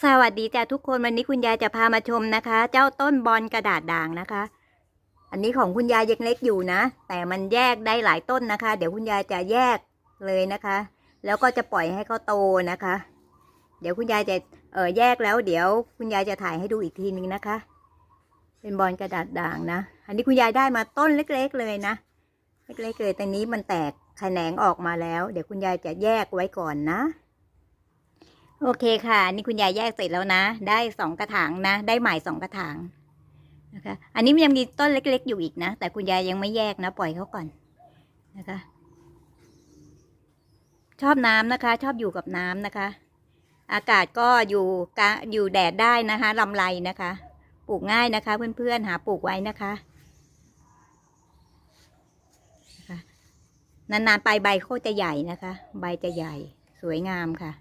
สวัสดีจ้ะทุกคนวันนี้คุณยายจะพามาชมนะคะ เจ้าต้นบอลกระดาษด่างนะคะ อันนี้ของคุณยายยังเล็กอยู่นะ แต่มันแยกได้หลายต้นนะคะ เดี๋ยวคุณยายจะแยกเลยนะคะ แล้วก็จะปล่อยให้เขาโตนะคะ เดี๋ยวคุณยายจะเออแยกแล้ว เดี๋ยวคุณยายจะถ่ายให้ดูอีกทีนึงนะคะ เป็นบอลกระดาษด่างนะ อันนี้คุณยายได้มาต้นเล็ก ๆ เลยนะเล็กๆเลยตอนนี้มันแตกแขนงออกมาแล้ว เดี๋ยวคุณยายจะแยกไว้ก่อนนะ โอเคค่ะ นี่คุณยายแยกเสร็จแล้วนะ ได้สองกระถางนะ ได้ใหม่สองกระถางนะคะ อันนี้มันยังมีต้นเล็ก ๆ อยู่อีกนะ แต่คุณยายยังไม่แยกนะ ปล่อยเขาก่อนนะคะ ชอบน้ำนะคะ ชอบอยู่กับน้ำนะคะ อากาศก็อยู่กะอยู่แดดได้นะคะลำไรนะคะ ปลูกง่ายนะคะ เพื่อนๆหาปลูกไว้นะคะนะคะนานๆไปใบโคตรจะใหญ่นะคะ ใบจะใหญ่ สวยงามค่ะ